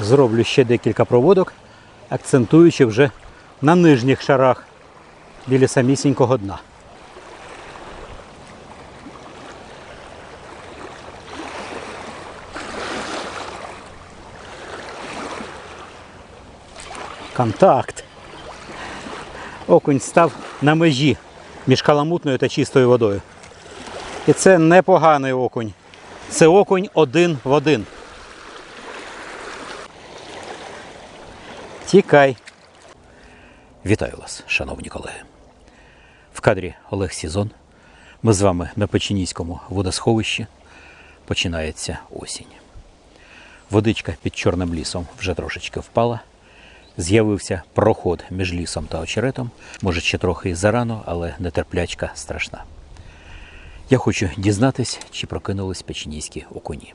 Зроблю ще декілька проводок, акцентуючи вже на нижніх шарах біля самісінького дна. Контакт. Окунь став на межі між каламутною та чистою водою. І це непоганий окунь. Це окунь один в один. Тікай. Вітаю вас, шановні колеги. В кадрі Олег Сізон. Ми з вами на Печеніському водосховищі. Починається осінь. Водичка під чорним лісом вже трошечки впала. З'явився проход між лісом та очеретом. Може, ще трохи зарано, але нетерплячка страшна. Я хочу дізнатись, чи прокинулись печенійські окуні.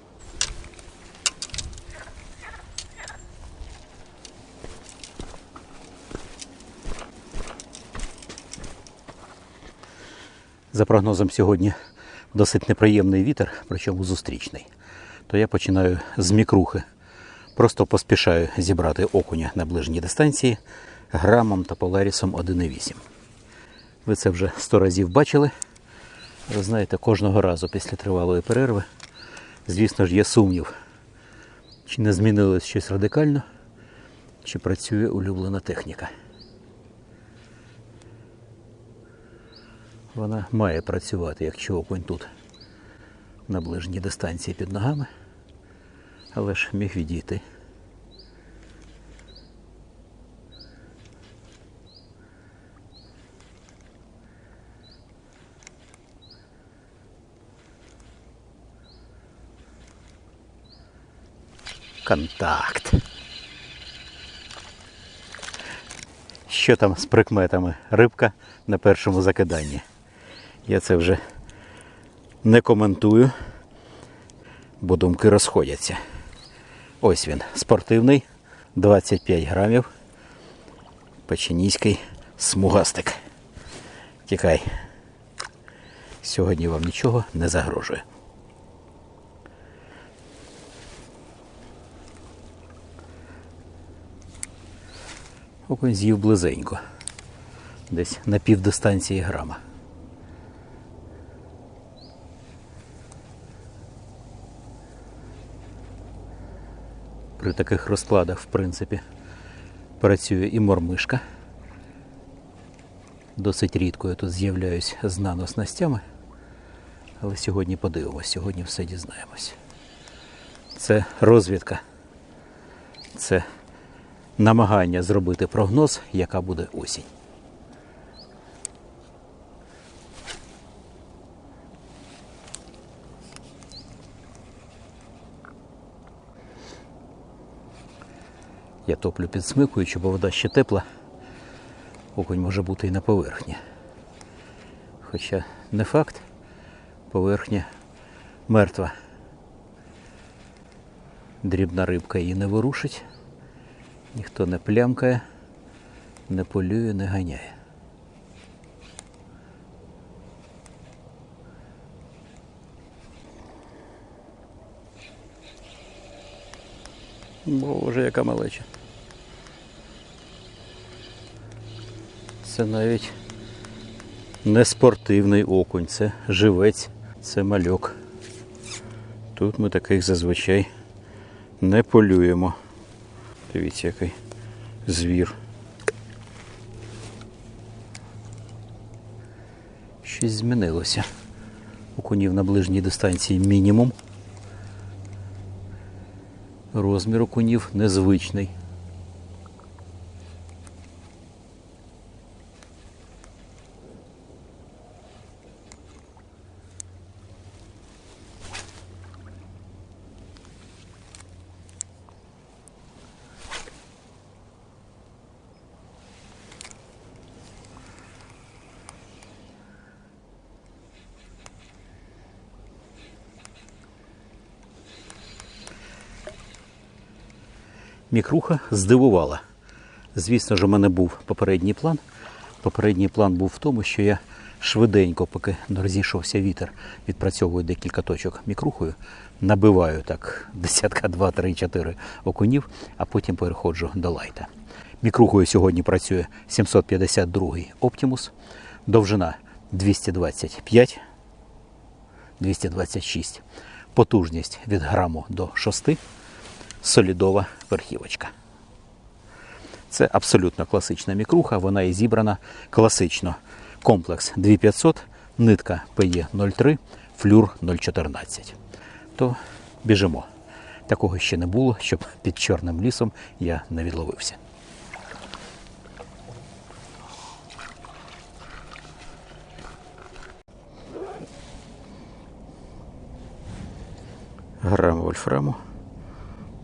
За прогнозом сьогодні досить неприємний вітер, причому зустрічний. То я починаю з мікрухи. Просто поспішаю зібрати окуня на ближній дистанції грамом та поларісом 1,8. Ви це вже сто разів бачили. Ви знаєте, кожного разу після тривалої перерви, звісно ж, є сумнів, чи не змінилось щось радикально, чи працює улюблена техніка. Вона має працювати, якщо окунь тут на ближній дистанції під ногами, але ж міг відійти. Контакт. Що там з прикметами? Рибка на першому закиданні. Я це вже не коментую, бо думки розходяться. Ось він, спортивний, 25 грамів. Печеніський смугастик. Тікай. Сьогодні вам нічого не загрожує. Окунь з'їв близенько. Десь на півдистанції грама. При таких розкладах, в принципі, працює і мормишка. Досить рідко я тут з'являюсь з наноснастями. Але сьогодні подивимось, сьогодні все дізнаємось. Це розвідка. Це намагання зробити прогноз, яка буде осінь. Я топлю підсмикуючи, бо вода ще тепла. Окунь може бути і на поверхні. Хоча не факт, поверхня мертва. Дрібна рибка її не ворушить. Ніхто не плямкає, не полює, не ганяє. Боже, яка малеча. Це навіть не спортивний окунь, це живець, це мальок. Тут ми таких зазвичай не полюємо. Дивіться, який звір. Щось змінилося. Окунів на ближній дистанції мінімум. Розмір окунів незвичний. Мікруха здивувала. Звісно ж, у мене був попередній план. Попередній план був в тому, що я швиденько, поки не розійшовся вітер, відпрацьовую декілька точок мікрухою, набиваю так десятка, два, три, чотири окунів, а потім переходжу до лайта. Мікрухою сьогодні працює 752 Optimus, довжина 225, 226, потужність від граму до 6, солідова верхівочка. Це абсолютно класична мікруха, вона і зібрана класично. Комплекс 2500, нитка PE03, флюр 014. То біжимо. Такого ще не було, щоб під чорним лісом я не відловився. Грам вольфраму.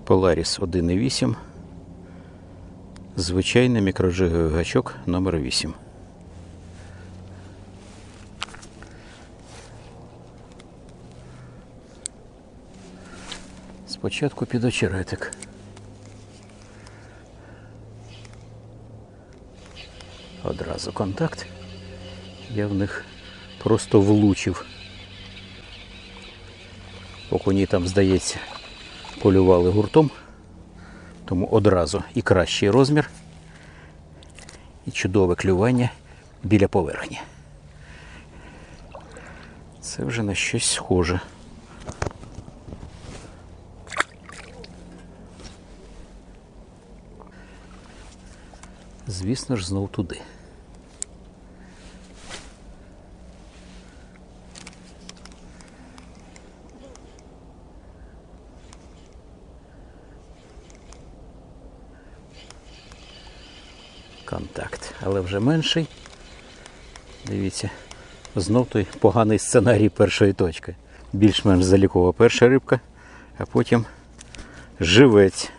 Polaris 1,8. Звичайний мікрожиговий гачок номер 8. Спочатку під очеретик. Одразу контакт. Я в них просто влучив. Окуні там, здається, полювали гуртом, тому одразу і кращий розмір, і чудове клювання біля поверхні. Це вже на щось схоже. Звісно ж, знов туди. Контакт, але вже менший. Дивіться, знов той поганий сценарій першої точки. Більш-менш залікова перша рибка, а потім живець.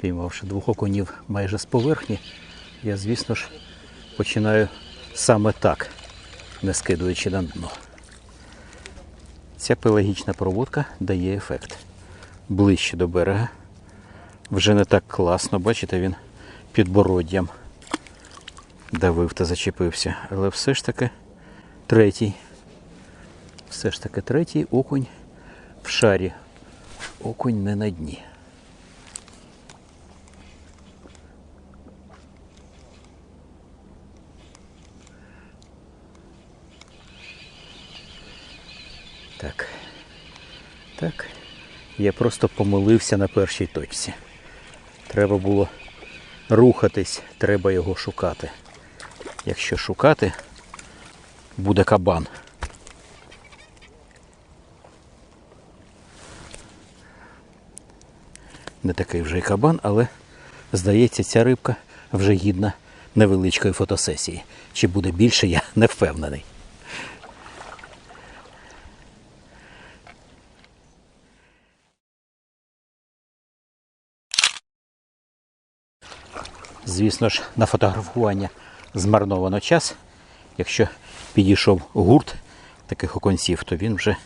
Піймавши двох окунів майже з поверхні, я, звісно ж, починаю саме так, не скидуючи на дно. Ця пелагічна проводка дає ефект. Ближче до берега. Вже не так класно, бачите, він підбороддям давив та зачепився. Але все ж таки третій. Все ж таки третій окунь в шарі. Окунь не на дні. Так. Так. Я просто помилився на першій точці. Треба було рухатись, треба його шукати. Якщо шукати, буде кабан. Не такий вже й кабан, але здається, ця рибка вже гідна невеличкої фотосесії. Чи буде більше, я не впевнений. Звісно ж, на фотографування змарновано час. Якщо підійшов гурт таких оконців, то він вже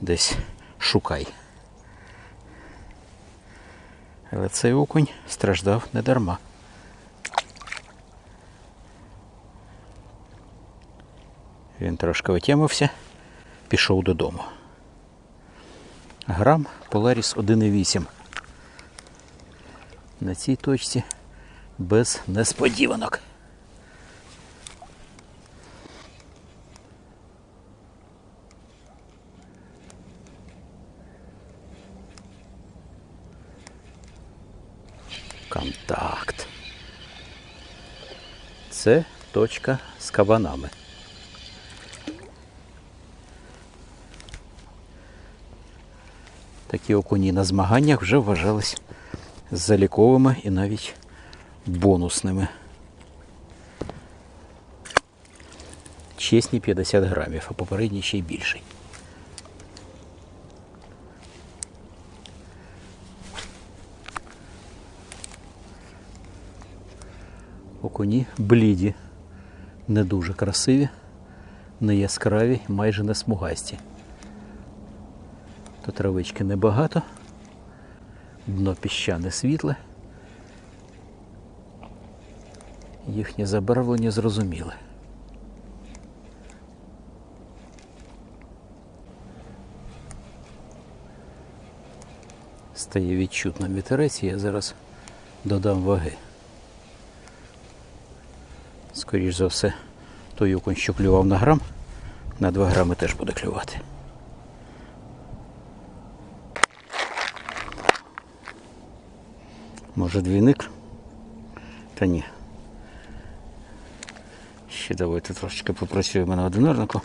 десь шукай. Але цей окунь страждав не дарма. Він трошки отямився, пішов додому. Грам Polaris 1,8. На цій точці без несподіванок. Контакт. Це точка з кабанами. Такі окуні на змаганнях вже вважались заліковими і навіть бонусними. Чесні 50 грамів, а попередній ще й більший. Окуні бліді, не дуже красиві, не яскраві, майже не смугасті. Тут травички небагато, дно піщане світле. Їхнє забарвлення зрозуміле. Стає відчутно вітерець, я зараз додам ваги. Скоріш за все, той окунь, що клював на грам, на 2 грами теж буде клювати. Може двійник? Та ні. Ще давайте трошечки попрацюємо на одинарнику.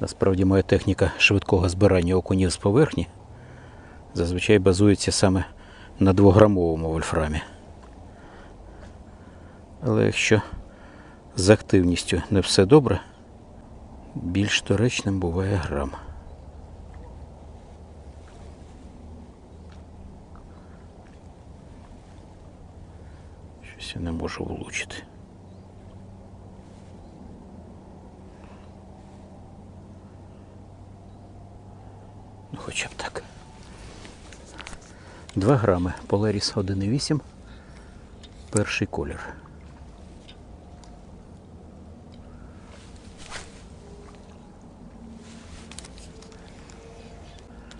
Насправді моя техніка швидкого збирання окунів з поверхні зазвичай базується саме на двограмовому вольфрамі. Але якщо з активністю не все добре, більш доречним буває грам. Щось не можу влучити. Ну, хоча б так. 2 грами. Polaris 1,8. Перший колір.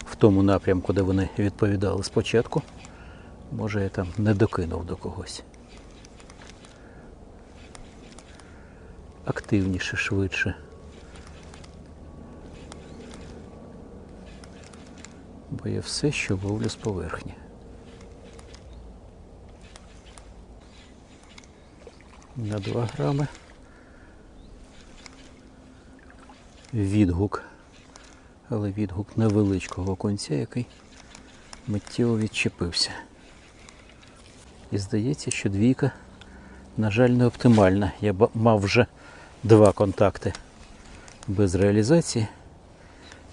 В тому напрямку, де вони відповідали спочатку, може я там не докинув до когось. Активніше, швидше. Бо я все, що ловлю з поверхні. На 2 грами. Відгук. Але відгук невеличкого конця, який миттєво відчепився. І здається, що двійка, на жаль, не оптимальна. Я мав вже два контакти без реалізації.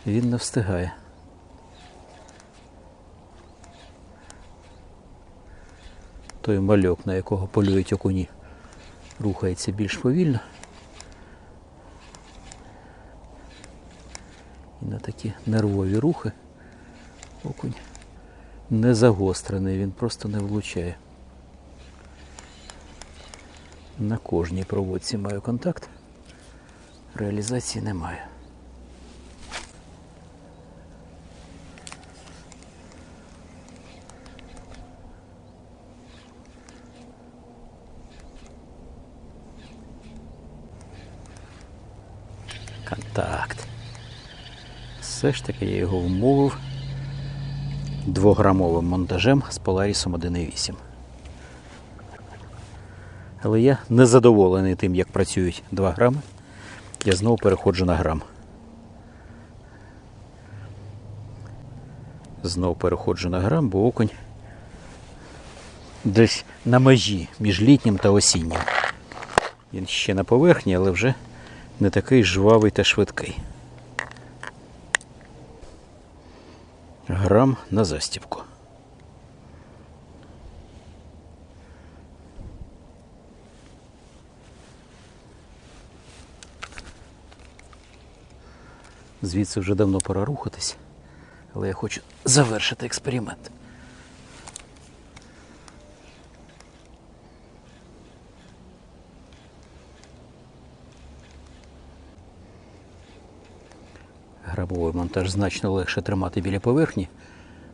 Він не встигає. Той мальок, на якого полюють окуні, рухається більш повільно. І на такі нервові рухи окунь не загострений, він просто не влучає. На кожній проводці маю контакт, реалізації немає. Контакт. Все ж таки я його вмовив двограмовим монтажем з Polaris 1.8. Але я не задоволений тим, як працюють 2 грами. Я знову переходжу на грам. Знову переходжу на грам, бо окунь десь на межі між літнім та осіннім. Він ще на поверхні, але вже не такий жвавий та швидкий. Грам на застібку. Звідси вже давно пора рухатись, але я хочу завершити експеримент. Грабовий монтаж значно легше тримати біля поверхні.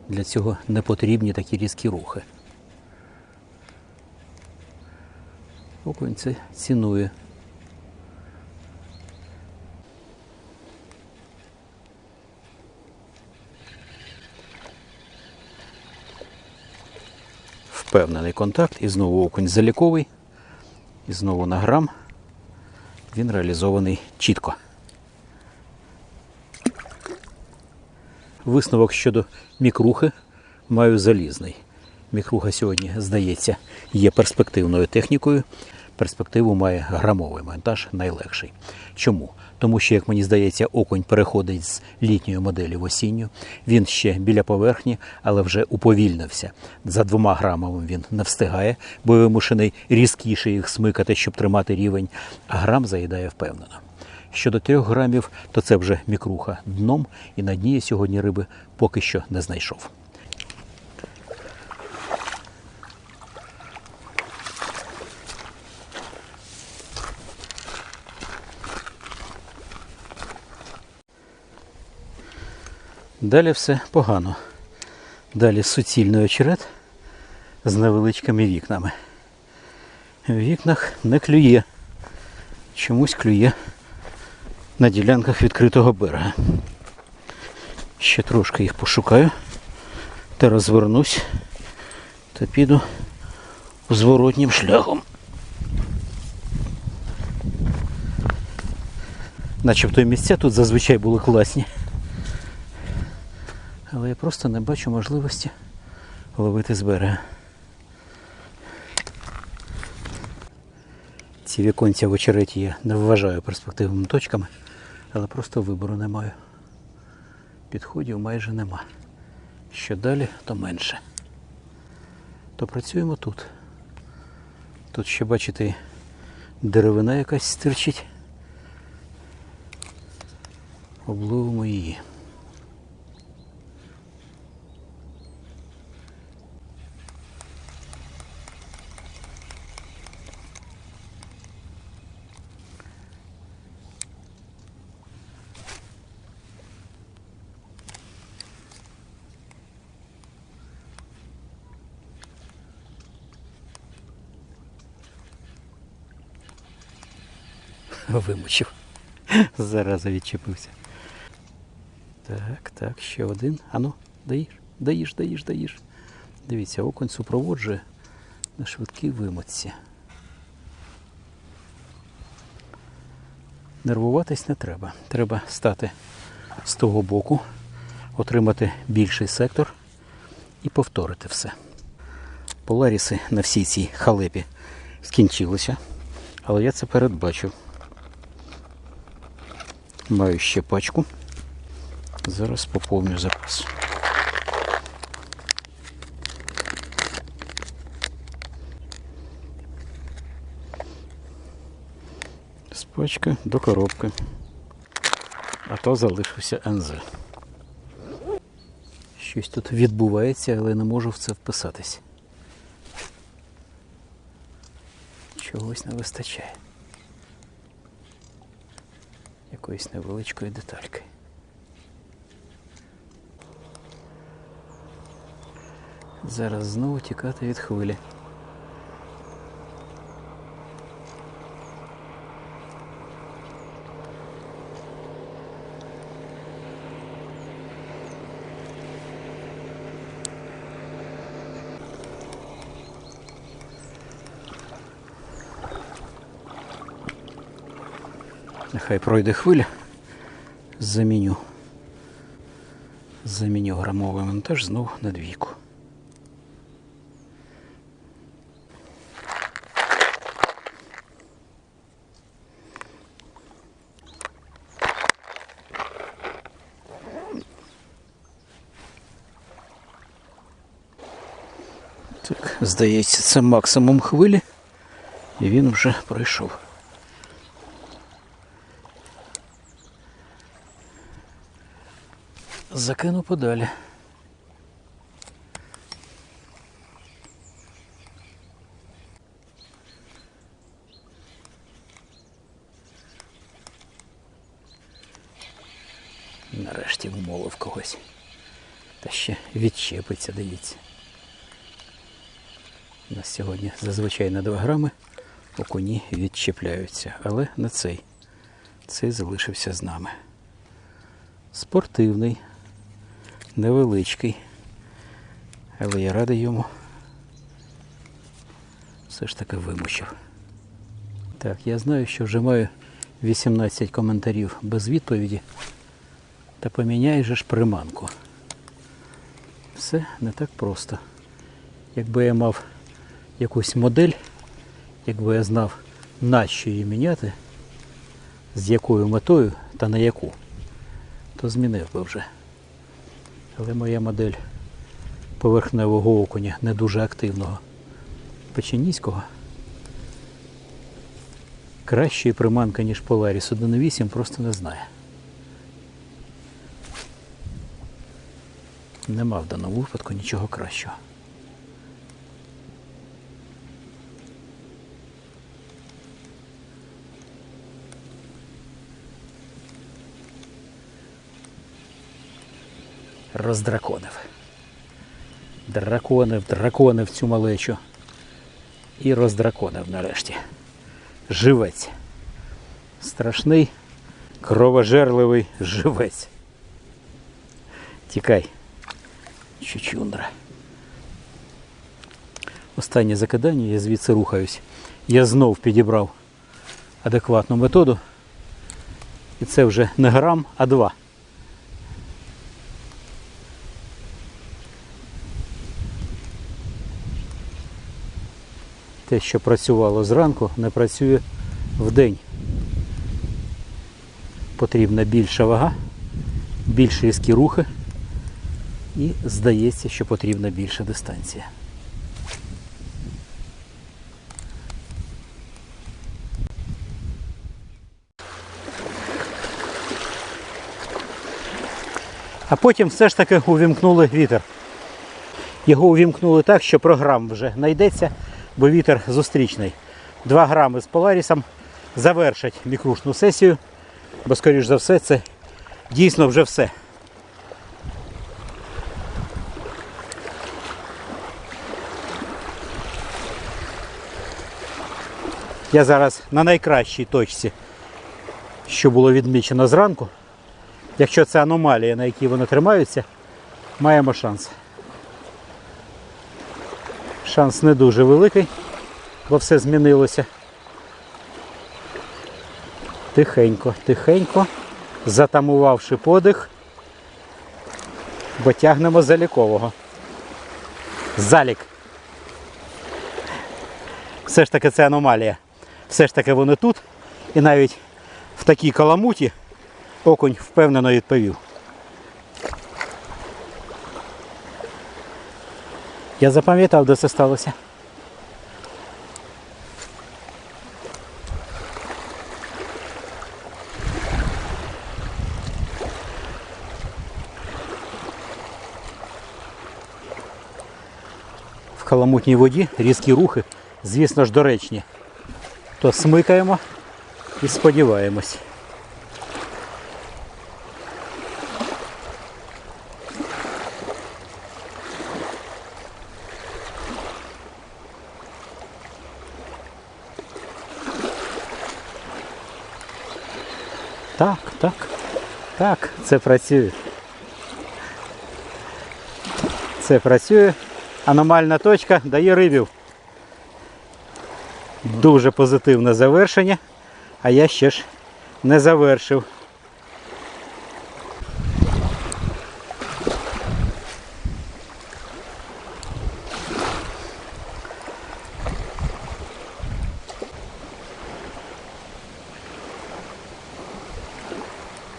Для цього не потрібні такі різкі рухи. Окунь це цінує. Впевнений контакт і знову окунь заліковий. І знову на грам. Він реалізований чітко. Висновок щодо мікрухи маю залізний. Мікруха сьогодні, здається, є перспективною технікою. Перспективу має грамовий монтаж найлегший. Чому? Тому що, як мені здається, окунь переходить з літньої моделі в осінню. Він ще біля поверхні, але вже уповільнився. За двома грамами він не встигає, бо вимушений різкіше їх смикати, щоб тримати рівень, а грам заїдає впевнено. Щодо трьох грамів, то це вже мікруха дном, і на дні я сьогодні риби поки що не знайшов. Далі все погано. Далі суцільний очерет з невеличкими вікнами. В вікнах не клює. Чомусь клює на ділянках відкритого берега. Ще трошки їх пошукаю та розвернусь та піду зворотнім шляхом. Начебто місця тут зазвичай були класні. Але я просто не бачу можливості ловити з берега. Ці віконця в очереті я не вважаю перспективними точками, але просто вибору не маю. Підходів майже нема. Що далі, то менше. То працюємо тут. Тут ще, бачите, деревина якась стирчить. Обловимо її. Вимучив. Зараза відчепився. Так, так, ще один. Ану, даєш, даєш, даєш, даєш. Дивіться, окунь супроводжує на швидкій вимочці. Нервуватись не треба. Треба стати з того боку, отримати більший сектор і повторити все. Поларіси на всій цій халепі скінчилися, але я це передбачив. Маю ще пачку. Зараз поповню запас. З пачки до коробки. А то залишився НЗ. Щось тут відбувається, але не можу в це вписатись. Чогось не вистачає. Якоїсь невеличкої детальки. Зараз знову тікати від хвилі. Нехай пройде хвиля. Заміню. Заміню грамовий монтаж знову на двійку. Так, здається, це максимум хвилі, і він вже пройшов. Закину подалі. Нарешті вмовив когось. Та ще відчепиться, дивіться. У нас сьогодні зазвичай на 2 грами окуні відчепляються, але не цей. Цей залишився з нами. Спортивний, невеличкий, але я радий йому. Все ж таки вимучив. Так, я знаю, що вже маю 18 коментарів без відповіді. Та поміняй же ж приманку. Все не так просто. Якби я мав якусь модель, якби я знав, нащо її міняти, з якою метою та на яку, то змінив би вже. Але моя модель поверхневого окуня не дуже активного печеніського. Кращої приманки, ніж Polaris 1.8, просто не знає. Нема в даному випадку нічого кращого. Роздраконив. Драконив, драконив цю малечу. І роздраконив нарешті. Живець. Страшний, кровожерливий живець. Тікай. Чучундра. Останнє закидання, я звідси рухаюсь. Я знов підібрав адекватну методу. І це вже не грам, а два. Те, що працювало зранку, не працює вдень. Потрібна більша вага, більш різкі рухи і здається, що потрібна більша дистанція. А потім все ж таки увімкнули вітер. Його увімкнули так, що програм вже знайдеться, бо вітер зустрічний. 2 грами з Поларісом завершать мікрушну сесію, бо, скоріш за все, це дійсно вже все. Я зараз на найкращій точці, що було відмічено зранку. Якщо це аномалія, на якій вони тримаються, маємо шанс. Шанс не дуже великий, бо все змінилося. Тихенько, тихенько, затамувавши подих, бо тягнемо залікового. Залік. Все ж таки це аномалія. Все ж таки вони тут. І навіть в такій каламуті окунь впевнено відповів. Я запам'ятав, де це сталося. В каламутній воді різкі рухи, звісно ж, доречні. То смикаємо і сподіваємось. Так, так, так, це працює. Це працює. Аномальна точка дає рибів. Дуже позитивне завершення, а я ще ж не завершив.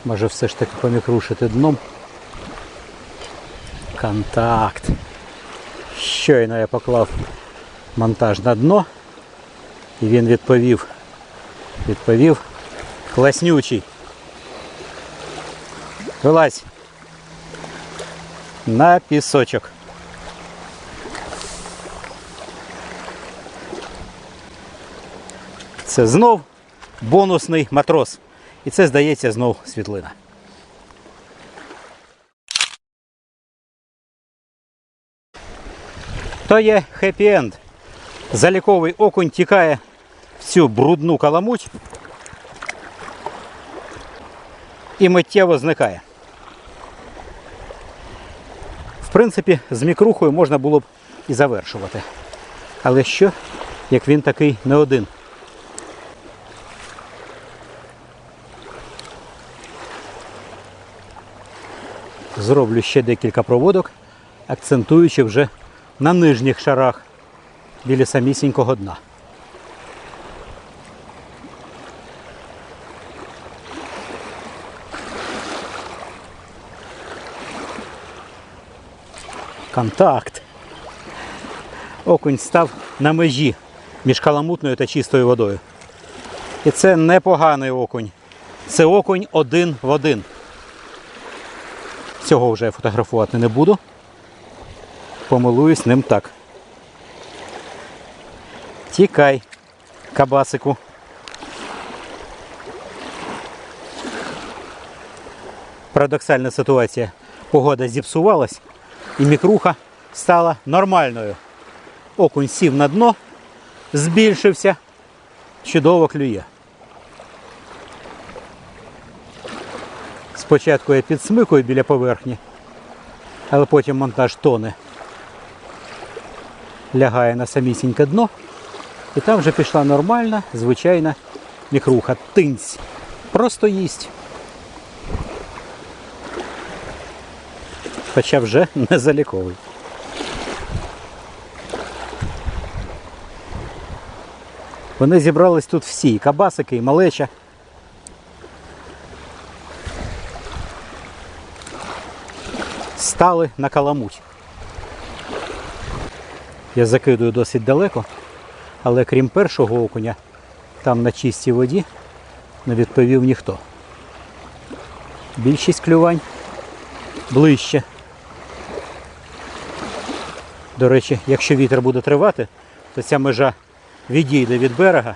Може все ж таки помікрушити дном. Контакт. Щойно я поклав монтаж на дно. І він відповів. Відповів. Класнючий. Вилазь. На пісочок. Це знов бонусний матрос. І це, здається, знов світлина. То є хеппі-енд. Заліковий окунь тікає в цю брудну каламуть і миттєво зникає. В принципі, з мікрухою можна було б і завершувати. Але що, як він такий не один? зроблю ще декілька проводок, акцентуючи вже на нижніх шарах біля самісінького дна. Контакт. Окунь став на межі між каламутною та чистою водою. І це непоганий окунь. Це окунь один в один. Цього вже я фотографувати не буду. Помилуюсь ним так. Тікай, кабасику. Парадоксальна ситуація. Погода зіпсувалась і мікруха стала нормальною. Окунь сів на дно, збільшився, чудово клює. Спочатку я підсмикую біля поверхні, але потім монтаж тоне. Лягає на самісіньке дно, і там вже пішла нормальна, звичайна мікруха. Тинць. Просто їсть. Хоча вже не заліковий. Вони зібрались тут всі, і кабасики, і малеча. Стали на каламуть. Я закидую досить далеко, але крім першого окуня, там на чистій воді не відповів ніхто. Більшість клювань ближче. До речі, якщо вітер буде тривати, то ця межа відійде від берега,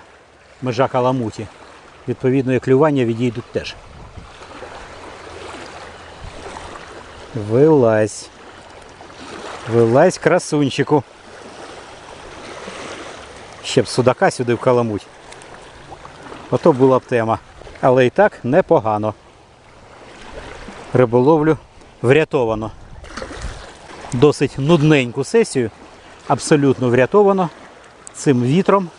межа каламуті. Відповідно, і клювання відійдуть теж. Вилазь. Вилазь, красунчику. Ще б судака сюди в каламуть. Ото була б тема. Але і так непогано. Риболовлю врятовано. Досить нудненьку сесію. Абсолютно врятовано цим вітром,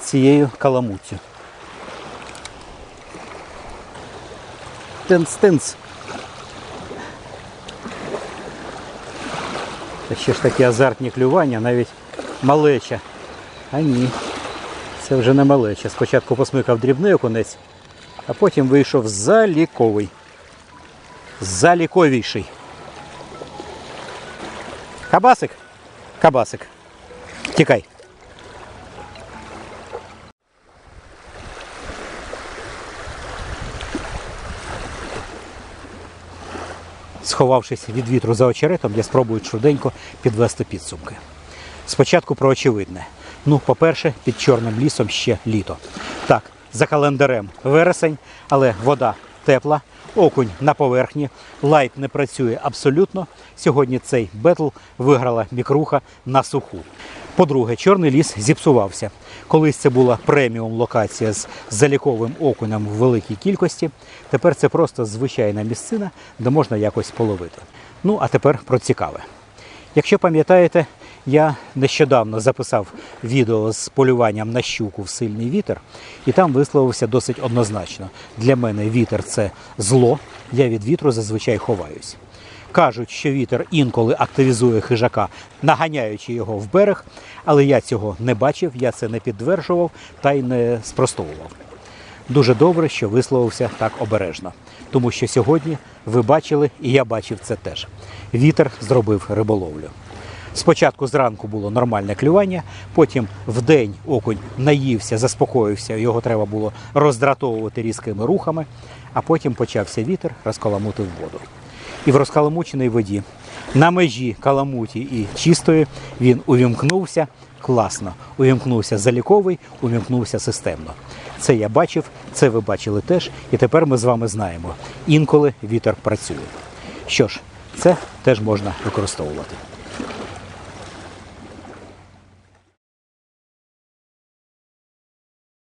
цією каламуттю. Тинц-тинц. Та ще ж такі азартні клювання, навіть малеча. А ні, це вже не малеча. Спочатку посмикав дрібний окунець, а потім вийшов заліковий. Заліковіший. Кабасик? Кабасик. Тікай. Сховавшись від вітру за очеретом, я спробую швиденько підвести підсумки. Спочатку про очевидне. Ну, по-перше, під чорним лісом ще літо. Так, за календарем вересень, але вода тепла, окунь на поверхні, лайт не працює абсолютно. Сьогодні цей бетл виграла мікруха на суху. По-друге, чорний ліс зіпсувався. Колись це була преміум локація з заліковим окунем в великій кількості. Тепер це просто звичайна місцина, де можна якось половити. Ну, а тепер про цікаве. Якщо пам'ятаєте, я нещодавно записав відео з полюванням на щуку в сильний вітер, і там висловився досить однозначно. Для мене вітер це зло, я від вітру зазвичай ховаюсь. Кажуть, що вітер інколи активізує хижака, наганяючи його в берег, але я цього не бачив, я це не підтверджував та й не спростовував. Дуже добре, що висловився так обережно, тому що сьогодні ви бачили, і я бачив це теж. Вітер зробив риболовлю. Спочатку зранку було нормальне клювання, потім вдень окунь наївся, заспокоївся, його треба було роздратовувати різкими рухами, а потім почався вітер, розкаламутив воду. І в розкаламученій воді на межі каламуті і чистої він увімкнувся класно. Увімкнувся заліковий, увімкнувся системно. Це я бачив, це ви бачили теж, і тепер ми з вами знаємо. Інколи вітер працює. Що ж, це теж можна використовувати.